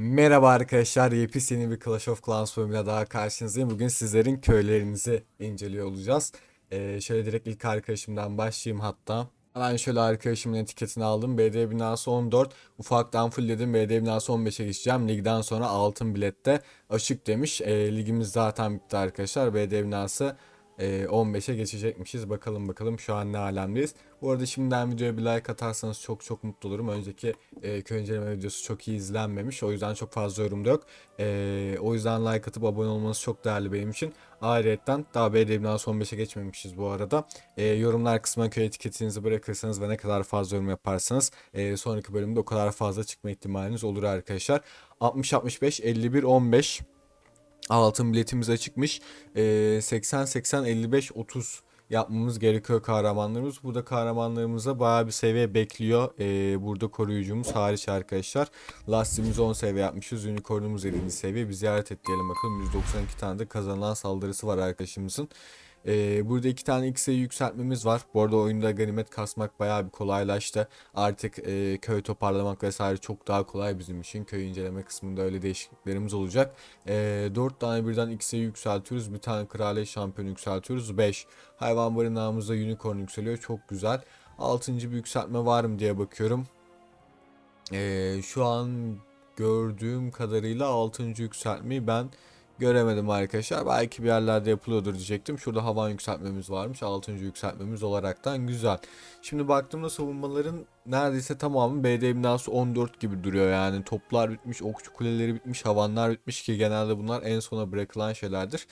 Merhaba arkadaşlar, yepyeni bir Clash of Clans bölümüyle daha karşınızdayım. Bugün sizlerin köylerinizi inceliyor olacağız. Ee, şöyle direkt ilk arkadaşımdan başlayayım hatta. Hemen şöyle arkadaşımın etiketini aldım. BD binası 14. Ufaktan fullledim. BD binası 15'e geçeceğim. Ligden sonra altın bilette açık demiş. Ee, ligimiz zaten bitti arkadaşlar. BD binası e, 15'e geçecekmişiz. Bakalım bakalım şu an ne alemdeyiz. Bu arada şimdiden videoya bir like atarsanız çok çok mutlu olurum. Önceki e, köy inceleme videosu çok iyi izlenmemiş. O yüzden çok fazla yorum da yok. E, o yüzden like atıp abone olmanız çok değerli benim için. Ayrıca daha BD'den son 15'e geçmemişiz bu arada. E, yorumlar kısmına köy etiketinizi bırakırsanız ve ne kadar fazla yorum yaparsanız e, sonraki bölümde o kadar fazla çıkma ihtimaliniz olur arkadaşlar. 60-65, 51-15 altın biletimiz açıkmış. Ee, 80 80 55 30 yapmamız gerekiyor kahramanlarımız. Burada kahramanlarımıza bayağı bir seviye bekliyor. Ee, burada koruyucumuz hariç arkadaşlar. Lastiğimizi 10 seviye yapmışız. Unicornumuz 7. seviye. Bir ziyaret et diyelim bakalım. 192 tane de kazanılan saldırısı var arkadaşımızın. Ee, burada iki tane X'e yükseltmemiz var. Bu arada oyunda ganimet kasmak bayağı bir kolaylaştı. Artık e, köy toparlamak vesaire çok daha kolay bizim için. Köy inceleme kısmında öyle değişikliklerimiz olacak. E, 4 tane birden X'e yükseltiyoruz. Bir tane kraliyet şampiyonu yükseltiyoruz. 5. Hayvan barınağımızda unicorn yükseliyor. Çok güzel. 6. bir yükseltme var mı diye bakıyorum. E, şu an gördüğüm kadarıyla 6. yükseltmeyi ben göremedim arkadaşlar. Belki bir yerlerde yapılıyordur diyecektim. Şurada havan yükseltmemiz varmış. 6. yükseltmemiz olaraktan güzel. Şimdi baktığımda savunmaların neredeyse tamamı BD binası 14 gibi duruyor. Yani toplar bitmiş, okçu kuleleri bitmiş, havanlar bitmiş ki genelde bunlar en sona bırakılan şeylerdir.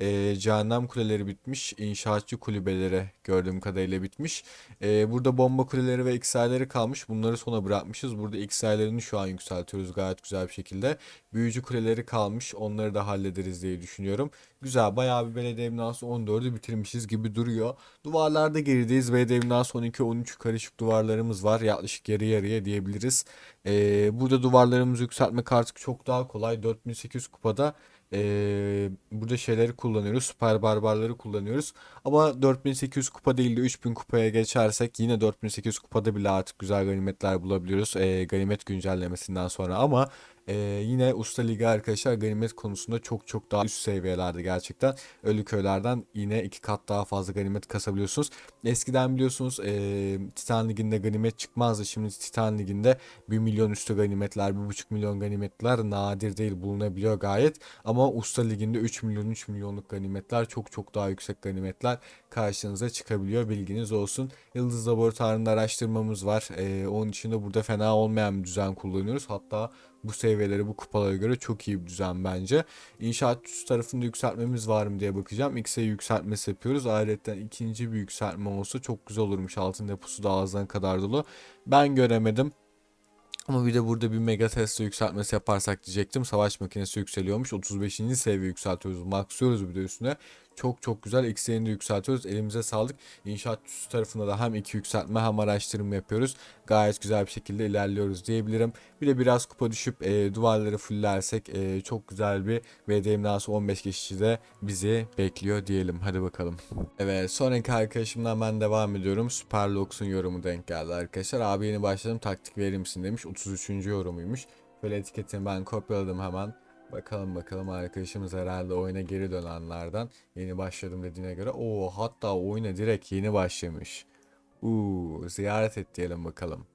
Ee, cehennem kuleleri bitmiş, inşaatçı kulübeleri gördüğüm kadarıyla bitmiş. Ee, burada bomba kuleleri ve XR'leri kalmış. Bunları sona bırakmışız. Burada XR'lerini şu an yükseltiyoruz gayet güzel bir şekilde. Büyücü kuleleri kalmış. Onları da hallederiz diye düşünüyorum. Güzel bayağı bir belediye binası 14'ü bitirmişiz gibi duruyor. Duvarlarda gerideyiz. Belediye binası 12-13 karışık duvarlarımız var. Yaklaşık yarı yarıya diyebiliriz. Ee, burada duvarlarımızı yükseltmek artık çok daha kolay. 4800 kupada ee, burada şeyleri kullanıyoruz. Süper barbarları kullanıyoruz. Ama 4800 kupa değil de 3000 kupaya geçersek yine 4800 kupada bile artık güzel ganimetler bulabiliyoruz. Ee, ganimet güncellemesinden sonra ama ee, yine Usta Ligi arkadaşlar ganimet konusunda çok çok daha üst seviyelerde gerçekten. Ölü köylerden yine iki kat daha fazla ganimet kasabiliyorsunuz. Eskiden biliyorsunuz ee, Titan Ligi'nde ganimet çıkmazdı. Şimdi Titan Ligi'nde 1 milyon üstü ganimetler, 1,5 milyon ganimetler nadir değil bulunabiliyor gayet. Ama Usta Ligi'nde 3 milyon 3 milyonluk ganimetler çok çok daha yüksek ganimetler karşınıza çıkabiliyor. Bilginiz olsun. Yıldız Laboratuvarı'nda araştırmamız var. Ee, onun için de burada fena olmayan bir düzen kullanıyoruz. Hatta bu seviyeleri bu kupalara göre çok iyi bir düzen bence. İnşaat üst tarafında yükseltmemiz var mı diye bakacağım. X'e yükseltmesi yapıyoruz. Ayrıca ikinci bir yükseltme olsa çok güzel olurmuş. Altın deposu da ağzına kadar dolu. Ben göremedim. Ama bir de burada bir mega Tesla yükseltmesi yaparsak diyecektim. Savaş makinesi yükseliyormuş. 35. seviye yükseltiyoruz. Maxlıyoruz bir de üstüne. Çok çok güzel. X'lerini de yükseltiyoruz. Elimize sağlık. İnşaat üst tarafında da hem iki yükseltme hem araştırma yapıyoruz. Gayet güzel bir şekilde ilerliyoruz diyebilirim. Bir de biraz kupa düşüp e, duvarları fullersek e, çok güzel bir VDM nasıl 15 geçişi de bizi bekliyor diyelim. Hadi bakalım. Evet sonraki arkadaşımdan ben devam ediyorum. Superlox'un yorumu denk geldi arkadaşlar. Abi yeni başladım taktik verir misin demiş. 33. yorumuymuş. Böyle etiketini ben kopyaladım hemen. Bakalım bakalım arkadaşımız herhalde oyuna geri dönenlerden. Yeni başladım dediğine göre. Oo hatta oyuna direkt yeni başlamış. Uuu ziyaret et diyelim bakalım.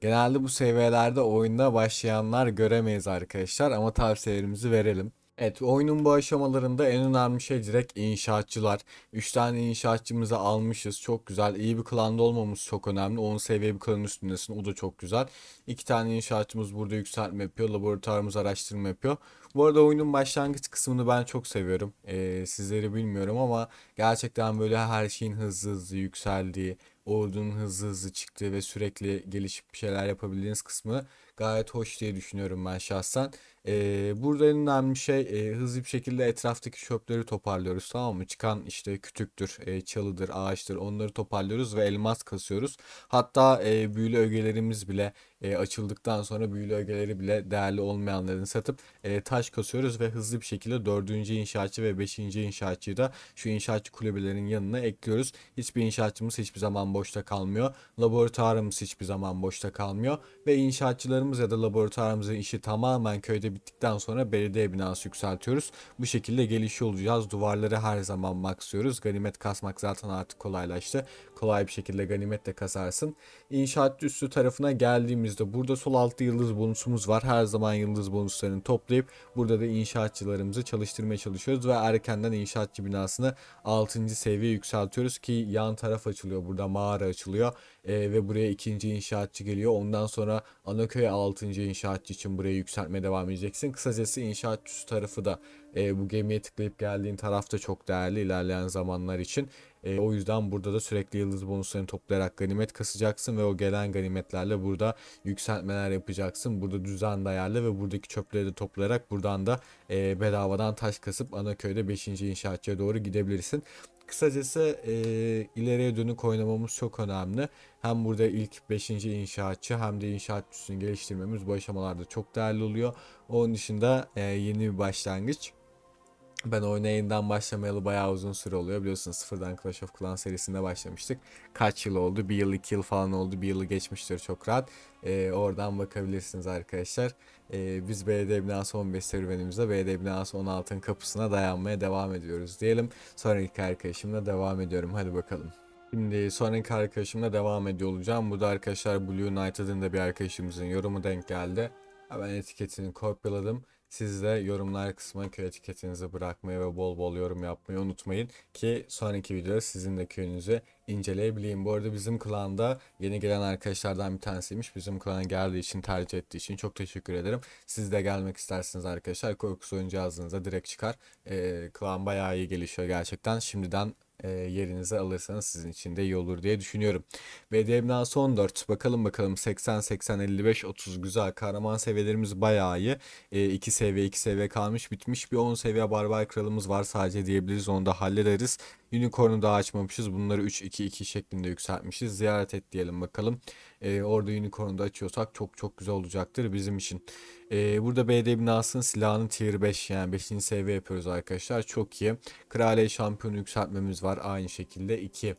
Genelde bu seviyelerde oyunda başlayanlar göremeyiz arkadaşlar ama tavsiyelerimizi verelim. Evet oyunun bu aşamalarında en önemli şey direkt inşaatçılar. 3 tane inşaatçımızı almışız. Çok güzel. İyi bir klanda olmamız çok önemli. 10 seviye bir klanın üstündesin. O da çok güzel. 2 tane inşaatçımız burada yükseltme yapıyor. Laboratuvarımız araştırma yapıyor. Bu arada oyunun başlangıç kısmını ben çok seviyorum. Ee, sizleri bilmiyorum ama gerçekten böyle her şeyin hızlı hızlı yükseldiği, ordunun hızlı hızlı çıktığı ve sürekli gelişip bir şeyler yapabildiğiniz kısmı gayet hoş diye düşünüyorum ben şahsen. Ee, burada en önemli şey e, hızlı bir şekilde etraftaki çöpleri toparlıyoruz tamam mı? Çıkan işte kütüktür, e, çalıdır, ağaçtır onları toparlıyoruz ve elmas kasıyoruz. Hatta e, büyülü ögelerimiz bile e, açıldıktan sonra büyülü ögeleri bile değerli olmayanlarını satıp e, taş kasıyoruz ve hızlı bir şekilde 4. inşaatçı ve 5. inşaatçıyı da şu inşaatçı kulübelerin yanına ekliyoruz. Hiçbir inşaatçımız hiçbir zaman boşta kalmıyor. Laboratuvarımız hiçbir zaman boşta kalmıyor ve inşaatçılarımız ya da laboratuvarımızın işi tamamen köyde bittikten sonra belediye binası yükseltiyoruz. Bu şekilde gelişiyor olacağız. Duvarları her zaman maksıyoruz. Ganimet kasmak zaten artık kolaylaştı. Kolay bir şekilde ganimet de kasarsın. İnşaat üstü tarafına geldiğimizde burada sol altta yıldız bonusumuz var. Her zaman yıldız bonuslarını toplayıp burada da inşaatçılarımızı çalıştırmaya çalışıyoruz ve erkenden inşaatçı binasını 6. seviye yükseltiyoruz ki yan taraf açılıyor. Burada mağara açılıyor Ee, ve buraya ikinci inşaatçı geliyor. Ondan sonra Anaköy 6. inşaatçı için burayı yükseltmeye devam edeceksin. Kısacası inşaat üstü tarafı da e, bu gemiye tıklayıp geldiğin taraf da çok değerli ilerleyen zamanlar için. E, o yüzden burada da sürekli yıldız bonuslarını toplayarak ganimet kasacaksın ve o gelen ganimetlerle burada yükseltmeler yapacaksın. Burada düzen ayarla ve buradaki çöpleri de toplayarak buradan da e, bedavadan taş kasıp Anaköy'de 5. inşaatçıya doğru gidebilirsin. Kısacası e, ileriye dönük oynamamız çok önemli. Hem burada ilk 5. inşaatçı hem de inşaat üstünü geliştirmemiz bu aşamalarda çok değerli oluyor. Onun dışında e, yeni bir başlangıç. Ben oyuna yeniden başlamayalı bayağı uzun süre oluyor. Biliyorsunuz sıfırdan Clash of Clans serisinde başlamıştık. Kaç yıl oldu? Bir yıl, iki yıl falan oldu. Bir yılı geçmiştir çok rahat. Ee, oradan bakabilirsiniz arkadaşlar. Ee, biz BD binası 15 serüvenimizde BD binası 16'ın kapısına dayanmaya devam ediyoruz diyelim. Sonraki arkadaşımla devam ediyorum. Hadi bakalım. Şimdi sonraki arkadaşımla devam ediyor olacağım. Bu da arkadaşlar Blue United'ın da bir arkadaşımızın yorumu denk geldi. Hemen etiketini kopyaladım. Siz de yorumlar kısmına köy etiketinizi bırakmayı ve bol bol yorum yapmayı unutmayın ki sonraki videoda sizin de köyünüzü inceleyebileyim. Bu arada bizim klanda yeni gelen arkadaşlardan bir tanesiymiş. Bizim klana geldiği için tercih ettiği için çok teşekkür ederim. Siz de gelmek isterseniz arkadaşlar korkus oyuncu yazdığınızda direkt çıkar. Ee, klan bayağı iyi gelişiyor gerçekten. Şimdiden e, yerinize alırsanız sizin için de iyi olur diye düşünüyorum. BD binası 14. Bakalım bakalım 80 80 55 30 güzel. Kahraman seviyelerimiz bayağı iyi. 2 seviye 2 seviye kalmış bitmiş. Bir 10 seviye barbar kralımız var sadece diyebiliriz. Onu da hallederiz. Unicorn'u daha açmamışız. Bunları 3 2 2 şeklinde yükseltmişiz. Ziyaret et diyelim bakalım. Ee, orada Unicorn'u da açıyorsak çok çok güzel olacaktır bizim için. Ee, burada BD binasının silahını tier 5 yani 5. seviye yapıyoruz arkadaşlar. Çok iyi. Kraliye şampiyonu yükseltmemiz var. Aynı şekilde 2.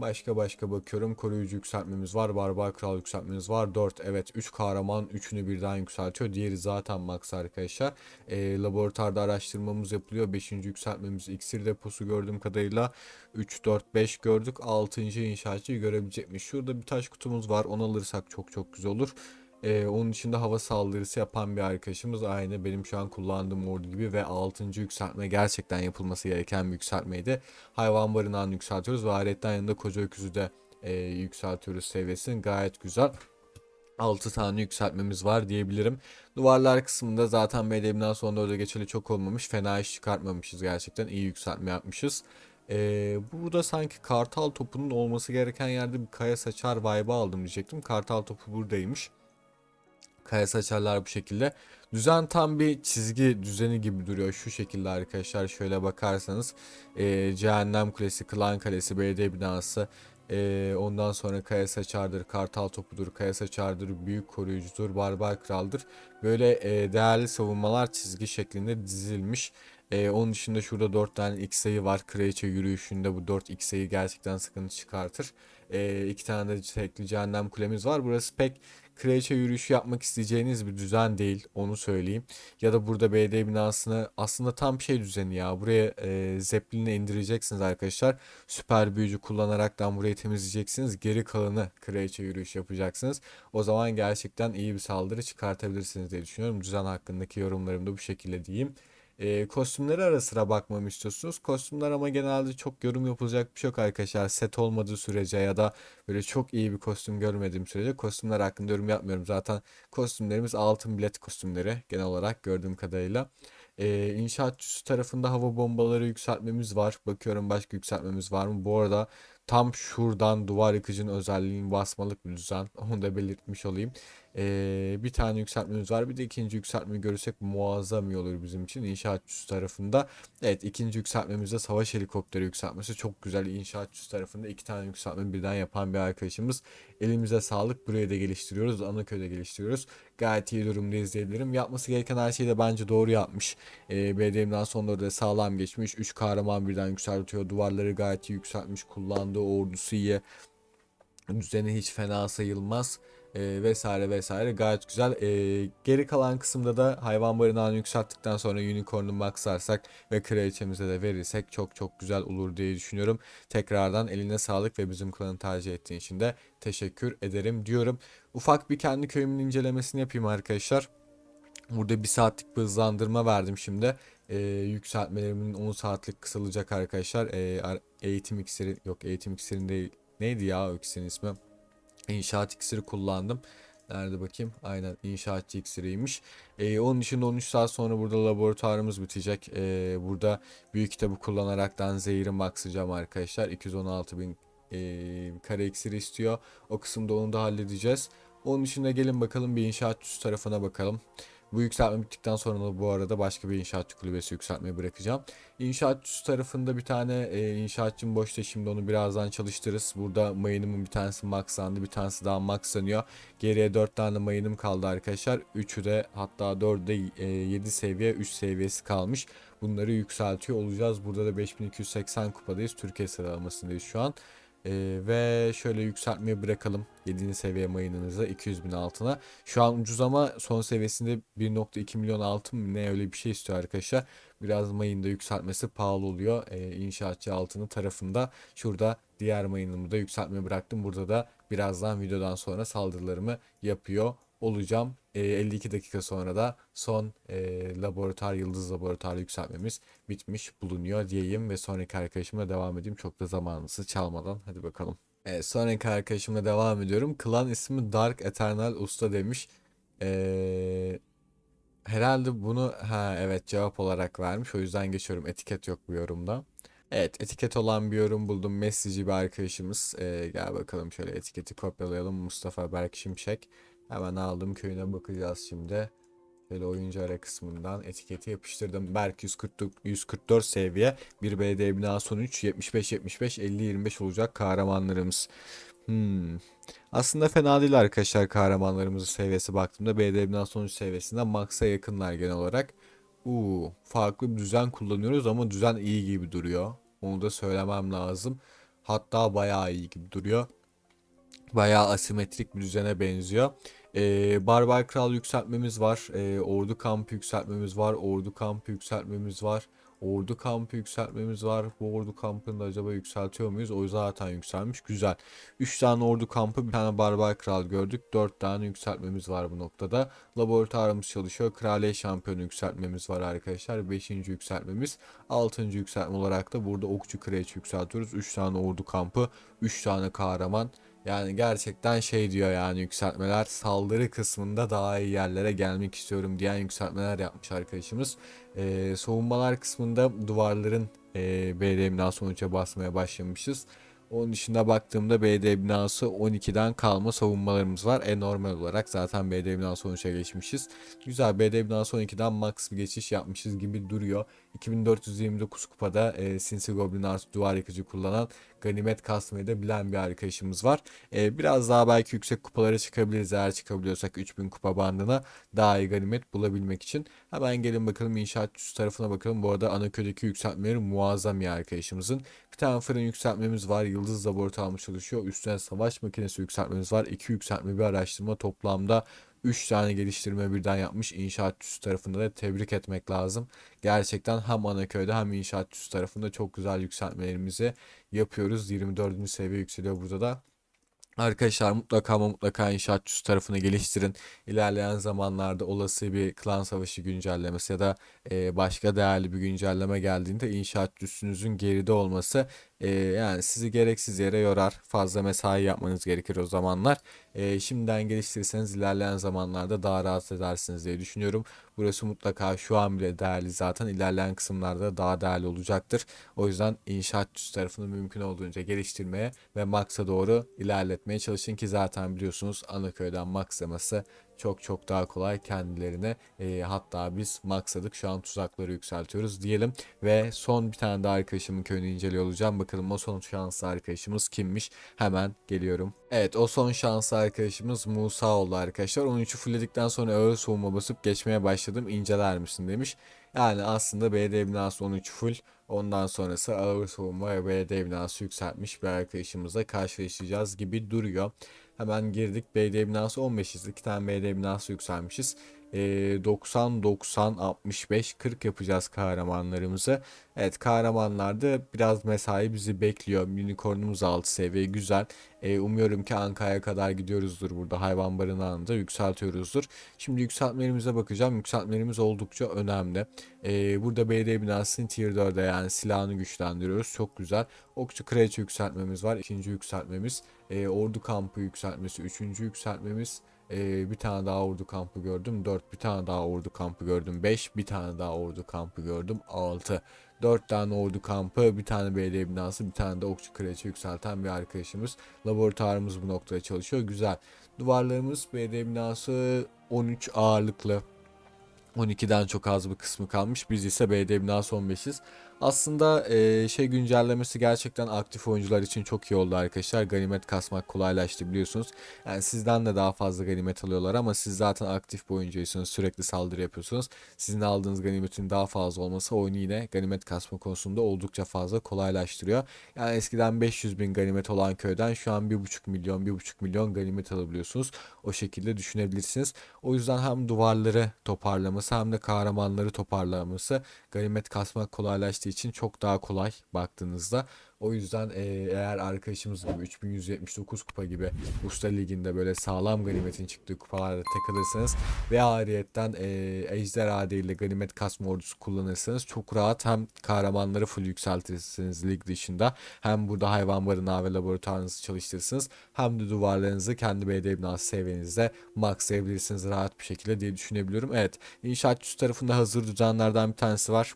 Başka başka bakıyorum. Koruyucu yükseltmemiz var. Barbar kral yükseltmemiz var. 4. Evet 3 kahraman 3'ünü birden yükseltiyor. Diğeri zaten max arkadaşlar. E, laboratuvarda araştırmamız yapılıyor. 5. yükseltmemiz iksir deposu gördüğüm kadarıyla 3, 4, 5 gördük. 6. inşaatçıyı görebilecekmiş. Şurada bir taş kutumuz var. Onu alırsak çok çok güzel olur. Ee, onun içinde hava saldırısı yapan bir arkadaşımız aynı benim şu an kullandığım ordu gibi ve 6. yükseltme gerçekten yapılması gereken bir yükseltmeydi. Hayvan barınağını yükseltiyoruz ve ayetten yanında koca öküzü de e, yükseltiyoruz seviyesini gayet güzel. 6 tane yükseltmemiz var diyebilirim. Duvarlar kısmında zaten BDM'den sonra orada geçeli çok olmamış. Fena iş çıkartmamışız gerçekten. iyi yükseltme yapmışız. Ee, burada sanki kartal topunun olması gereken yerde bir kaya saçar vibe aldım diyecektim. Kartal topu buradaymış kaya saçarlar bu şekilde. Düzen tam bir çizgi düzeni gibi duruyor şu şekilde arkadaşlar şöyle bakarsanız e, Cehennem Kulesi, Klan Kalesi, belediye binası e, ondan sonra Kaya Saçar'dır, Kartal Topu'dur, Kaya Saçar'dır, Büyük Koruyucudur, Barbar Kral'dır. Böyle e, değerli savunmalar çizgi şeklinde dizilmiş. E, onun dışında şurada 4 tane X sayı var. Kraliçe yürüyüşünde bu 4 X sayı gerçekten sıkıntı çıkartır. E, iki tane de tekli cehennem kulemiz var. Burası pek kraliçe yürüyüşü yapmak isteyeceğiniz bir düzen değil onu söyleyeyim. Ya da burada BD binasını aslında tam şey düzeni ya. Buraya e, Zeppelin'e indireceksiniz arkadaşlar. Süper büyücü kullanaraktan burayı temizleyeceksiniz. Geri kalanı kraliçe yürüyüş yapacaksınız. O zaman gerçekten iyi bir saldırı çıkartabilirsiniz diye düşünüyorum. Düzen hakkındaki yorumlarım da bu şekilde diyeyim. E, kostümleri ara sıra bakmamı istiyorsunuz. Kostümler ama genelde çok yorum yapılacak bir şey yok arkadaşlar. Set olmadığı sürece ya da böyle çok iyi bir kostüm görmediğim sürece kostümler hakkında yorum yapmıyorum. Zaten kostümlerimiz altın bilet kostümleri genel olarak gördüğüm kadarıyla. Ee, inşaatçısı tarafında hava bombaları yükseltmemiz var. Bakıyorum başka yükseltmemiz var mı? Bu arada tam şuradan duvar yıkıcının özelliğini basmalık bir düzen. Onu da belirtmiş olayım. Ee, bir tane yükseltmemiz var. Bir de ikinci yükseltmeyi görürsek muazzam iyi olur bizim için inşaatçısı tarafında. Evet ikinci yükseltmemizde savaş helikopteri yükseltmesi çok güzel. İnşaatçısı tarafında iki tane yükseltme birden yapan bir arkadaşımız. Elimize sağlık. Burayı da geliştiriyoruz. Anaköy'de geliştiriyoruz. Gayet iyi durumdayız diyebilirim. Yapması gereken her şeyi de bence doğru yapmış. Ee, BDM'den sonları da sağlam geçmiş. 3 kahraman birden yükseltiyor. Duvarları gayet iyi yükseltmiş. Kullandığı ordusu iyi. Düzeni hiç fena sayılmaz e, vesaire vesaire gayet güzel. E, geri kalan kısımda da hayvan barınağını yükselttikten sonra unicorn'u maxlarsak ve kraliçemize de verirsek çok çok güzel olur diye düşünüyorum. Tekrardan eline sağlık ve bizim klanı tercih ettiğin için de teşekkür ederim diyorum. Ufak bir kendi köyümün incelemesini yapayım arkadaşlar. Burada bir saatlik bir hızlandırma verdim şimdi. Ee, yükseltmelerimin 10 saatlik kısalacak arkadaşlar. Ee, eğitim iksiri yok eğitim iksirin değil. Neydi ya o ismi? İnşaat iksiri kullandım. Nerede bakayım? Aynen inşaatçı iksiriymiş. Ee, onun için 13 saat sonra burada laboratuvarımız bitecek. Ee, burada büyük kitabı kullanaraktan zehiri maxlayacağım arkadaşlar. 216 bin e, kare iksiri istiyor. O kısımda onu da halledeceğiz. Onun için de gelin bakalım bir inşaatçı tarafına bakalım. Bu yükseltme bittikten sonra da bu arada başka bir inşaatçı kulübesi yükseltmeyi bırakacağım. İnşaatçı tarafında bir tane e, inşaatçım boşta şimdi onu birazdan çalıştırırız. Burada mayınımın bir tanesi maxlandı bir tanesi daha maxlanıyor. Geriye 4 tane mayınım kaldı arkadaşlar. 3'ü de hatta 4'ü de e, 7 seviye 3 seviyesi kalmış. Bunları yükseltiyor olacağız. Burada da 5280 kupadayız. Türkiye sıralamasındayız şu an. Ee, ve şöyle yükseltmeyi bırakalım 7. seviye mayınınıza 200 bin altına. Şu an ucuz ama son seviyesinde 1.2 milyon altın ne öyle bir şey istiyor arkadaşlar. Biraz mayında yükseltmesi pahalı oluyor. Ee, inşaatçı altını tarafında. Şurada diğer mayınımı da yükseltmeyi bıraktım. Burada da birazdan videodan sonra saldırılarımı yapıyor olacağım. E, 52 dakika sonra da son e, laboratuvar yıldız laboratuvar yükseltmemiz bitmiş bulunuyor diyeyim ve sonraki arkadaşımla devam edeyim. Çok da zamanınızı çalmadan hadi bakalım. Evet, sonraki arkadaşımla devam ediyorum. Klan ismi Dark Eternal Usta demiş. Ee, herhalde bunu ha evet cevap olarak vermiş. O yüzden geçiyorum. Etiket yok bu yorumda. Evet etiket olan bir yorum buldum. Mesajcı bir arkadaşımız. Ee, gel bakalım şöyle etiketi kopyalayalım. Mustafa Berk Şimşek. Hemen aldım köyüne bakacağız şimdi. Şöyle oyuncu ara kısmından etiketi yapıştırdım. Berk 144, 144 seviye. Bir BD bina son 3 75 75 50 25 olacak kahramanlarımız. Hmm. Aslında fena değil arkadaşlar kahramanlarımızın seviyesi baktığımda BD bina son 3 seviyesinden max'a yakınlar genel olarak. Uuu farklı bir düzen kullanıyoruz ama düzen iyi gibi duruyor. Onu da söylemem lazım. Hatta bayağı iyi gibi duruyor. Bayağı asimetrik bir düzene benziyor. Ee, Barbar Kral yükseltmemiz var. Ee, ordu kampı yükseltmemiz var. Ordu kampı yükseltmemiz var. Ordu kampı yükseltmemiz var. Bu ordu kampını da acaba yükseltiyor muyuz? O zaten yükselmiş. Güzel. 3 tane ordu kampı, bir tane barbar kral gördük. 4 tane yükseltmemiz var bu noktada. Laboratuvarımız çalışıyor. Kraliyet şampiyonu yükseltmemiz var arkadaşlar. 5. yükseltmemiz. 6. yükseltme olarak da burada okçu kraliçe yükseltiyoruz. 3 tane ordu kampı, 3 tane kahraman. Yani gerçekten şey diyor yani yükseltmeler saldırı kısmında daha iyi yerlere gelmek istiyorum diyen yükseltmeler yapmış arkadaşımız. Ee, savunmalar kısmında duvarların e, BD binası sonuca basmaya başlamışız. Onun dışında baktığımda BD binası 12'den kalma savunmalarımız var. E normal olarak zaten BD binası sonuca geçmişiz. Güzel BD binası 12'den max bir geçiş yapmışız gibi duruyor. 2429 kupada e, Sinsi Goblin artı duvar yıkıcı kullanan ganimet kasmayı da bilen bir arkadaşımız var. E, biraz daha belki yüksek kupalara çıkabiliriz eğer çıkabiliyorsak 3000 kupa bandına daha iyi ganimet bulabilmek için. Hemen gelin bakalım inşaatçısı tarafına bakalım. Bu arada Anaköy'deki yükseltmeleri muazzam bir arkadaşımızın. Bir tane fırın yükseltmemiz var. Yıldız laboratuvarı çalışıyor. Üstüne savaş makinesi yükseltmemiz var. İki yükseltme bir araştırma toplamda 3 tane geliştirme birden yapmış inşaatçısı tarafında da tebrik etmek lazım. Gerçekten hem Anaköy'de hem inşaatçısı tarafında çok güzel yükseltmelerimizi yapıyoruz. 24. seviye yükseliyor burada da. Arkadaşlar mutlaka ama mutlaka inşaatçısı tarafını geliştirin. İlerleyen zamanlarda olası bir klan savaşı güncellemesi ya da başka değerli bir güncelleme geldiğinde inşaatçısınızın geride olması e, yani sizi gereksiz yere yorar. Fazla mesai yapmanız gerekir o zamanlar. E, şimdiden geliştirirseniz ilerleyen zamanlarda daha rahat edersiniz diye düşünüyorum. Burası mutlaka şu an bile değerli zaten ilerleyen kısımlarda daha değerli olacaktır. O yüzden inşaatçısı tarafını mümkün olduğunca geliştirmeye ve maksa doğru ilerletmeye çalışın ki zaten biliyorsunuz Anaköy'den maxlaması çok çok daha kolay kendilerine. E, hatta biz maxladık şu an tuzakları yükseltiyoruz diyelim. Ve son bir tane daha arkadaşımın köyünü inceliyor olacağım. Bakalım o son şanslı arkadaşımız kimmiş? Hemen geliyorum. Evet o son şanslı arkadaşımız Musa oldu arkadaşlar. 13'ü fullledikten sonra ağır soğuma basıp geçmeye başladım. İnceler misin demiş. Yani aslında BD binası 13 full. Ondan sonrası ağır soğuma ve BD binası yükseltmiş bir arkadaşımızla karşılaşacağız gibi duruyor. Hemen girdik. BD binası 15'iz. 2 tane BD binası yükselmişiz. Ee, 90, 90, 65, 40 yapacağız kahramanlarımızı. Evet kahramanlarda biraz mesai bizi bekliyor. Unicornumuz 6 seviye güzel. Ee, umuyorum ki Ankara'ya kadar gidiyoruzdur burada. Hayvan barınağını da yükseltiyoruzdur. Şimdi yükseltmelerimize bakacağım. Yükseltmelerimiz oldukça önemli. Ee, burada BD binasının tier 4'e yani silahını güçlendiriyoruz. Çok güzel. Okçu kraliçe yükseltmemiz var. İkinci yükseltmemiz. Ee, ordu kampı yükseltmesi. Üçüncü yükseltmemiz. Ee, bir tane daha ordu kampı gördüm. 4 bir tane daha ordu kampı gördüm. 5 bir tane daha ordu kampı gördüm. 6 4 tane ordu kampı, bir tane belediye binası, bir tane de okçu kraliçe yükselten bir arkadaşımız. Laboratuvarımız bu noktada çalışıyor. Güzel. Duvarlarımız belediye binası 13 ağırlıklı. 12'den çok az bir kısmı kalmış. Biz ise BD binası 15'iz. Aslında e, şey güncellemesi gerçekten aktif oyuncular için çok iyi oldu arkadaşlar. Ganimet kasmak kolaylaştı biliyorsunuz. Yani sizden de daha fazla ganimet alıyorlar ama siz zaten aktif bir oyuncuysunuz. Sürekli saldırı yapıyorsunuz. Sizin aldığınız ganimetin daha fazla olması oyunu yine ganimet kasma konusunda oldukça fazla kolaylaştırıyor. Yani eskiden 500 bin ganimet olan köyden şu an 1,5 milyon 1,5 milyon ganimet alabiliyorsunuz. O şekilde düşünebilirsiniz. O yüzden hem duvarları toparlaması hem de kahramanları toparlaması ganimet kasmak kolaylaştığı için çok daha kolay baktığınızda. O yüzden e, eğer arkadaşımız gibi 3179 kupa gibi Usta Ligi'nde böyle sağlam ganimetin çıktığı kupalarda takılırsanız ve ariyetten e, Ejderha değil de ganimet kasma ordusu kullanırsanız çok rahat hem kahramanları full yükseltirsiniz lig dışında hem burada hayvan barınağı ve laboratuvarınızı çalıştırırsınız hem de duvarlarınızı kendi BD binası seviyenizde maxlayabilirsiniz rahat bir şekilde diye düşünebiliyorum. Evet inşaatçısı tarafında hazır düzenlerden bir tanesi var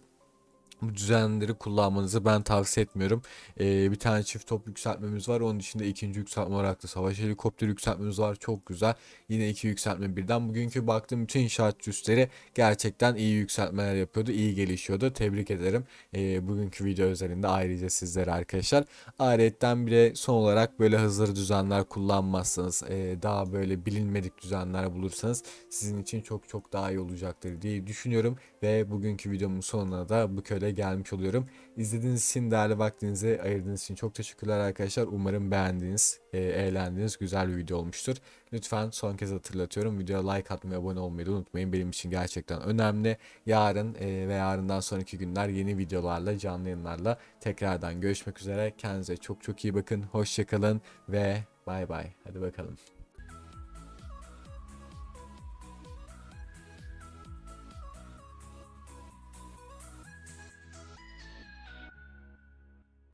bu düzenleri kullanmanızı ben tavsiye etmiyorum. Ee, bir tane çift top yükseltmemiz var. Onun dışında ikinci yükseltme olarak da savaş helikopteri yükseltmemiz var. Çok güzel. Yine iki yükseltme birden. Bugünkü baktığım bütün inşaat üstleri gerçekten iyi yükseltmeler yapıyordu. iyi gelişiyordu. Tebrik ederim. Ee, bugünkü video üzerinde ayrıca sizlere arkadaşlar. Ayrıca bir de son olarak böyle hazır düzenler kullanmazsanız e, daha böyle bilinmedik düzenler bulursanız sizin için çok çok daha iyi olacaktır diye düşünüyorum. Ve bugünkü videomun sonuna da bu köyde gelmiş oluyorum. İzlediğiniz için değerli vaktinizi ayırdığınız için çok teşekkürler arkadaşlar. Umarım beğendiğiniz, e, eğlendiğiniz güzel bir video olmuştur. Lütfen son kez hatırlatıyorum. Videoya like atmayı, abone olmayı da unutmayın. Benim için gerçekten önemli. Yarın e, ve yarından sonraki günler yeni videolarla, canlı yayınlarla tekrardan görüşmek üzere. Kendinize çok çok iyi bakın. Hoşçakalın ve bay bay. Hadi bakalım.